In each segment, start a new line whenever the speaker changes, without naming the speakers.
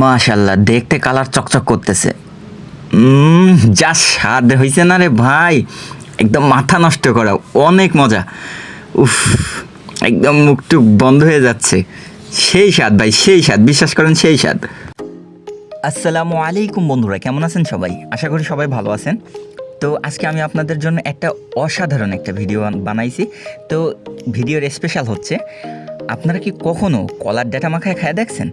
মাশাল্লাহ, দেখতে কালার চকচক করতেছে। যা স্বাদ হয়েছে না রে ভাই। একদম মাথা নষ্ট করা, অনেক মজা। উফ, একদম মুখটুক বন্ধ হয়ে যাচ্ছে। সেই স্বাদ ভাই, সেই স্বাদ, বিশ্বাস করেন সেই স্বাদ। আসসালামু আলাইকুম বন্ধুরা, কেমন আছেন সবাই? আশা করি সবাই ভালো আছেন। তো আজকে আমি আপনাদের জন্য একটা অসাধারণ একটা ভিডিও বানাইছি। তো ভিডিওর স্পেশাল হচ্ছে, আপনারা কি কখনো কলার ডাটা মাখায় খায় দেখছেন?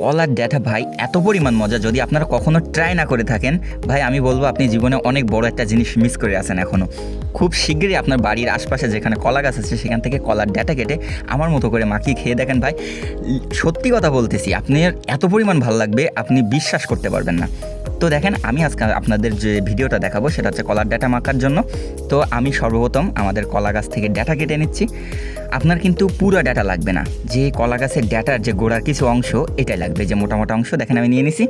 কলার ড্যাটা ভাই, এত পরিমাণ মজা যদি আপনারা কখনো ট্রাই না করে থাকেন, ভাই, আমি বলব আপনি জীবনে অনেক বড় একটা জিনিস মিস করে আছেন এখনও খুব শীঘ্রই আপনার বাড়ির আশপাশে যেখানে কলা গাছ আছে, সেখান থেকে কলার ডাটা কেটে আমার মতো করে মাখিয়ে খেয়ে দেখেন, ভাই, সত্যি কথা বলতেছি, আপনার এত পরিমাণ ভালো লাগবে, আপনি বিশ্বাস করতে পারবেন না। তো দেখেন, আমি আজকে আপনাদের যে ভিডিওটা দেখাবো, সেটা হচ্ছে কলার ডাটা মাখার জন্য। তো আমি সর্বপ্রথম আমাদের কলা গাছ থেকে ডাটা কেটে নিচ্ছি। আপনার কিন্তু পুরো ডাটা লাগবে না। যে কলা গাছের ডাটার যে গোড়ার কিছু অংশ, এটাই লাগবে, যে মোটা মোটা অংশ। দেখেন, আমি নিয়ে নিছি।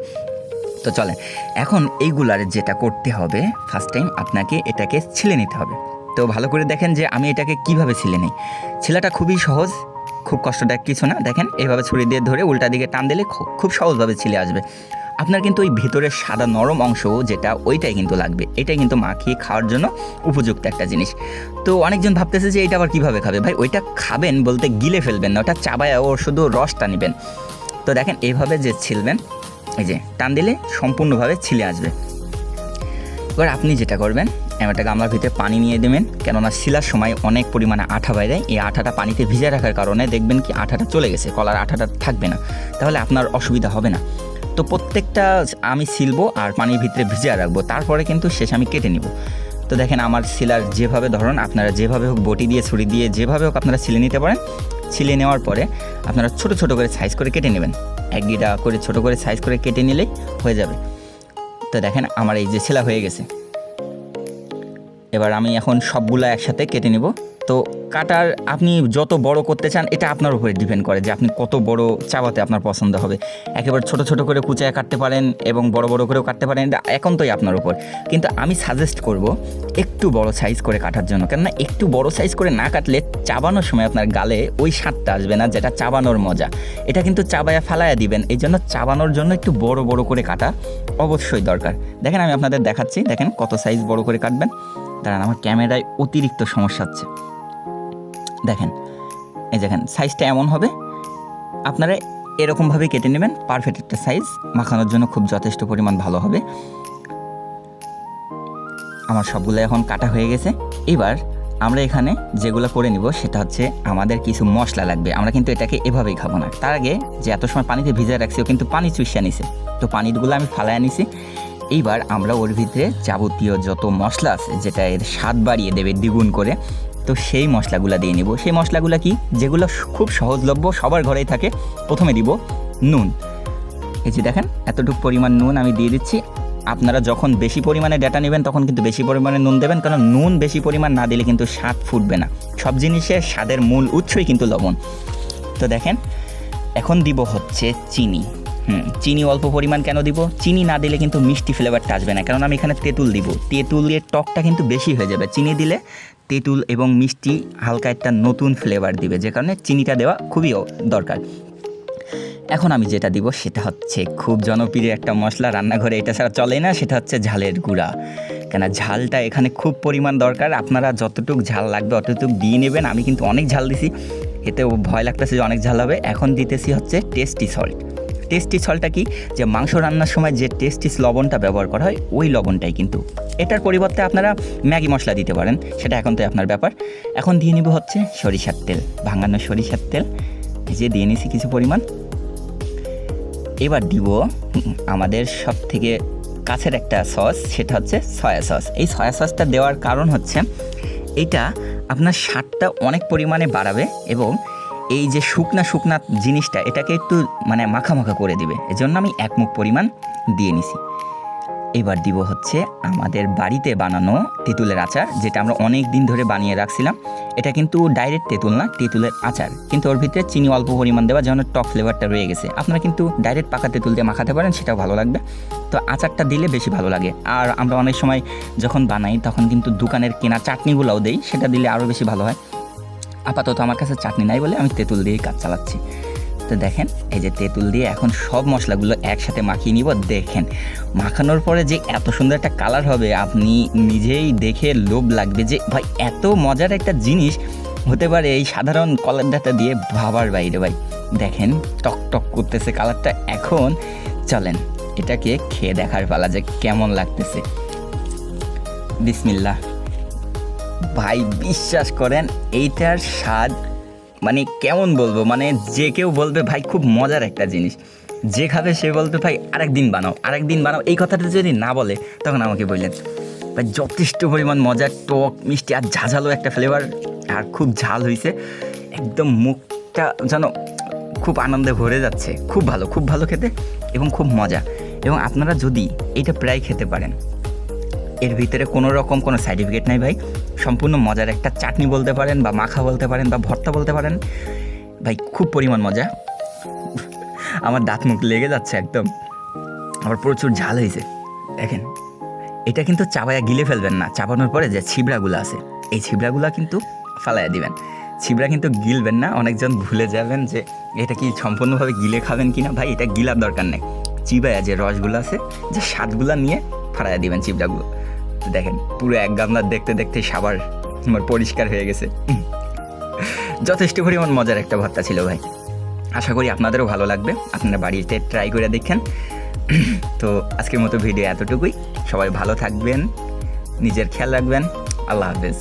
তো চলে এখন এইগুলার যেটা করতে হবে ফার্স্ট টাইম আপনাকে এটাকে ছিলে নিতে হবে। তো ভালো করে দেখেন যে আমি এটাকে কীভাবে ছিলে নিই। ছিলাটা খুবই সহজ, খুব কষ্টদায়ক কিছু না। দেখেন, এভাবে ছুরি দিয়ে ধরে উল্টা দিকে টান দিলে খুব সহজভাবে ছিলে আসবে। আপনার কিন্তু ওই ভেতরের সাদা নরম অংশ যেটা, ওইটাই কিন্তু লাগবে। এটাই কিন্তু মাখিয়ে খাওয়ার জন্য উপযুক্ত একটা জিনিস। তো অনেকজন ভাবতেছে যে এটা আবার কীভাবে খাবে? ভাই, ওইটা খাবেন বলতে গিলে ফেলবেন না, ওটা চাবায় ও শুধু রসটা নেবেন। তো দেখেন, এভাবে যে ছিলবেন, এই যে টান দিলে সম্পূর্ণভাবে ছিলে আসবে। এবার আপনি যেটা করবেন একটা গামলার ভিতরে পানি নিয়ে দেবেন, কেননা শিলার সময় অনেক পরিমাণে আঠা বাইরে। এই আঠাটা পানিতে ভিজে রাখার কারণে দেখবেন কি আঠাটা চলে গেছে, কলার আঠাটা থাকবে না। তাহলে আপনার অসুবিধা হবে না। তো প্রত্যেকটা আমি সিলবো আর পানির ভিতরে ভিজে রাখব। তারপরে কিন্তু শেষ আমি কেটে নিব। তো দেখেন আমার শিলার যেভাবে ধরুন, আপনারা যেভাবে হোক বটি দিয়ে, ছুরি দিয়ে, যেভাবে হোক আপনারা ছিলে নিতে পারেন। ছিলে নেওয়ার পরে আপনারা ছোট ছোট করে সাইজ করে কেটে নেবেন। এক গিটা করে ছোট করে সাইজ করে কেটে নিলেই হয়ে যাবে। তো দেখেন আমার এই যে ছেলা হয়ে গেছে। এবার আমি এখন সবগুলো একসাথে কেটে নিব। তো কাটার আপনি যত বড় করতে চান, এটা আপনার উপরে ডিপেন্ড করে যে আপনি কত বড় চাবাতে আপনার পছন্দ হবে। একেবারে ছোট ছোট করে কুচায় কাটতে পারেন এবং বড় বড় করেও কাটতে পারেন, এটা একান্তই আপনার উপর। কিন্তু আমি সাজেস্ট করব একটু বড় সাইজ করে কাটার জন্য। কেননা একটু বড় সাইজ করে না কাটলে চাবানোর সময় আপনার গালে ওই স্বাদটা আসবে না যেটা চাবানোর মজা। এটা কিন্তু চাবায়া ফালায়া দিবেন। এই জন্য চাবানোর জন্য একটু বড় বড় করে কাটা অবশ্যই দরকার। দেখেন আমি আপনাদের দেখাচ্ছি, দেখেন কত সাইজ বড় করে কাটবেন। দাঁড়ান, আমার ক্যামেরায় অতিরিক্ত সমস্যা হচ্ছে। দেখেন, এই দেখেন সাইজটা এমন হবে। আপনারা এরকমভাবে কেটে নেবেন পারফেক্ট একটা সাইজ মাখানোর জন্য খুব যথেষ্ট পরিমাণ ভালো হবে। আমার সবগুলো এখন কাটা হয়ে গেছে। এবার আমরা এখানে যেগুলো করে নিব, সেটা হচ্ছে আমাদের কিছু মশলা লাগবে। আমরা কিন্তু এটাকে এভাবেই খাব না। তার আগে যে এত সময় পানিতে ভিজে রাখছি, ও কিন্তু পানি চুষিয়ে নিছে। তো পানিগুলো আমি ফালায় নিছি। এইবার আমরা ওর ভিতরে যাবতীয় যত মশলা আছে, যেটা এর স্বাদ বাড়িয়ে দেবে দ্বিগুণ করে তো সেই মশলাগুলো দিয়ে নিব। সেই মশলাগুলো কি? যেগুলো খুব সহজলভ্য, সবার ঘরেই থাকে। প্রথমে দিব নুন। এই যে দেখেন, এতটুকু পরিমাণ নুন আমি দিয়ে দিচ্ছি। আপনারা যখন বেশি পরিমাণে ডেটা নেবেন, তখন কিন্তু বেশি পরিমাণে নুন দেবেন। কারণ নুন বেশি পরিমাণ না দিলে কিন্তু স্বাদ ফুটবে না। সব জিনিসের স্বাদের মূল উৎসই কিন্তু লবণ। তো দেখেন, এখন দিব হচ্ছে চিনি। চিনি অল্প পরিমাণ কেন দিব? চিনি না দিলে কিন্তু মিষ্টি ফ্লেভারটা আসবে না। কারণ আমি এখানে তেঁতুল দিব। তেঁতুলের টকটা কিন্তু বেশি হয়ে যাবে। চিনি দিলে তেঁতুল এবং মিষ্টি হালকা একটা নতুন ফ্লেভার দিবে। যে কারণে চিনিটা দেওয়া খুবই দরকার। এখন আমি যেটা দিব সেটা হচ্ছে খুব জনপ্রিয় একটা মশলা রান্নাঘরে। এটা ছাড়া চলে না। সেটা হচ্ছে ঝালের গুঁড়া। কেন ঝালটা এখানে খুব পরিমাণ দরকার। আপনারা যতটুক ঝাল লাগবে অতটুক দিয়ে নেবেন। আমি কিন্তু অনেক ঝাল দিছি। এতেও ভয় লাগতেছে যে অনেক ঝাল হবে। এখন দিতেছি হচ্ছে টেস্টি সল্ট টেস্টি সল্টটা কি? যে মাংস রান্নার সময় যে টেস্টিস লবণটা ব্যবহার করা হয়, ওই লবণটাই কিন্তু। এটার পরিবর্তে আপনারা ম্যাগি মশলা দিতে পারেন, সেটা এখন তো আপনার ব্যাপার। এখন দিয়ে নিব হচ্ছে সরিষার তেল, ভাঙানো সরিষার তেল। যে দিয়ে নিছি কিছু পরিমাণ। এবার দিব আমাদের সব থেকে কাছের একটা সস সেটা হচ্ছে সয়া সস এই সয়া সসটা দেওয়ার কারণ হচ্ছে, এটা আপনার স্বাদটা অনেক পরিমাণে বাড়াবে এবং এই যে শুকনা শুকনা জিনিসটা, এটাকে একটু মানে মাখা মাখা করে দিবে। এজন্য আমি এক মুখ পরিমাণ দিয়ে নিছি। এবার দিব হচ্ছে আমাদের বাড়িতে বানানো তেঁতুলের আচার, যেটা আমরা অনেক দিন ধরে বানিয়ে রাখছিলাম। এটা কিন্তু ডাইরেক্ট তেঁতুল না, তেঁতুলের আচার। কিন্তু ওর ভিতরে চিনি অল্প পরিমাণ দেওয়া, যেন টক ফ্লেভারটা রয়ে গেছে। আপনারা কিন্তু ডাইরেক্ট পাকা তেঁতুল দিয়ে মাখাতে পারেন, সেটাও ভালো লাগবে। তো আচারটা দিলে বেশি ভালো লাগে। আর আমরা অনেক সময় যখন বানাই, তখন কিন্তু দোকানের কেনা চাটনিগুলোও দেই, সেটা দিলে আরও বেশি ভালো হয়। আপাতত আমার কাছে চাটনি নাই বলে আমি তেঁতুল দিয়েই কাজ চালাচ্ছি। তো দেখেন, এই যে তেঁতুল দিয়ে এখন সব মশলাগুলো একসাথে মাখিয়ে নিব, দেখেন। মাখানোর পরে যে এত সুন্দর একটা কালার হবে, আপনি নিজেই দেখে লোভ লাগবে যে, ভাই, এত মজার একটা জিনিস হতে পারে এই সাধারণ কলার ডাটা দিয়ে ভাবার বাইরে, ভাই। দেখেন, টক টক করতেছে কালারটা এখন। চলেন, এটাকে খেয়ে দেখার পালা যে কেমন লাগতেছে। বিসমিল্লাহ। ভাই, বিশ্বাস করেন, এইটার স্বাদ মানে কেমন বলব মানে যে কেউ বলবে, ভাই, খুব মজার একটা জিনিস। যে খাবে, সে বলবে, ভাই আরেক দিন বানাও আরেক দিন বানাও। এই কথাটা যদি না বলে, তখন আমাকে বললেন, ভাই, যথেষ্ট পরিমাণ মজার টক, মিষ্টি আর ঝাঝালো একটা ফ্লেভার আর খুব ঝাল হয়েছে একদম মুখটা যেন খুব আনন্দে ভরে যাচ্ছে। খুব ভালো খুব ভালো খেতে এবং খুব মজা। এবং আপনারা যদি এটা প্রায় খেতে পারেন এর ভিতরে কোনো রকম কোনো সার্টিফিকেট নাই ভাই। সম্পূর্ণ মজার একটা চাটনি বলতে পারেন বা মাখা বলতে পারেন বা ভর্তা বলতে পারেন। ভাই, খুব পরিমাণ মজা। আমার দাঁত মুখ লেগে যাচ্ছে একদম। আবার প্রচুর ঝাল হয়েছে। দেখেন, এটা কিন্তু চাবায়া গিলে ফেলবেন না। চাবানোর পরে যে ছিবড়াগুলো আছে, এই ছিবড়াগুলো কিন্তু ফালাইয়া দিবেন। ছিবড়া কিন্তু গিলবেন না, অনেকজন ভুলে যাবেন যে এটা কি সম্পূর্ণভাবে গিলে খাবেন কি না ভাই, এটা গিলার দরকার নেই। চিবায়া যে রসগুলো আছে, যে স্বাদগুলো নিয়ে ফাড়াইয়া দিবেন চিপ তো দেখেন, পুরো এক গামলা দেখতে দেখতে সাবার আমার পরিষ্কার হয়ে গেছে। যথেষ্ট পরিমাণ মজার একটা ভর্তা ছিল ভাই। আশা করি আপনাদেরও ভালো লাগবে। আপনারা বাড়িতে ট্রাই করে দেখেন। তো আজকের মতো ভিডিও এতটুকুই। সবাই ভালো থাকবেন, নিজের খেয়াল রাখবেন। আল্লাহ হাফেজ।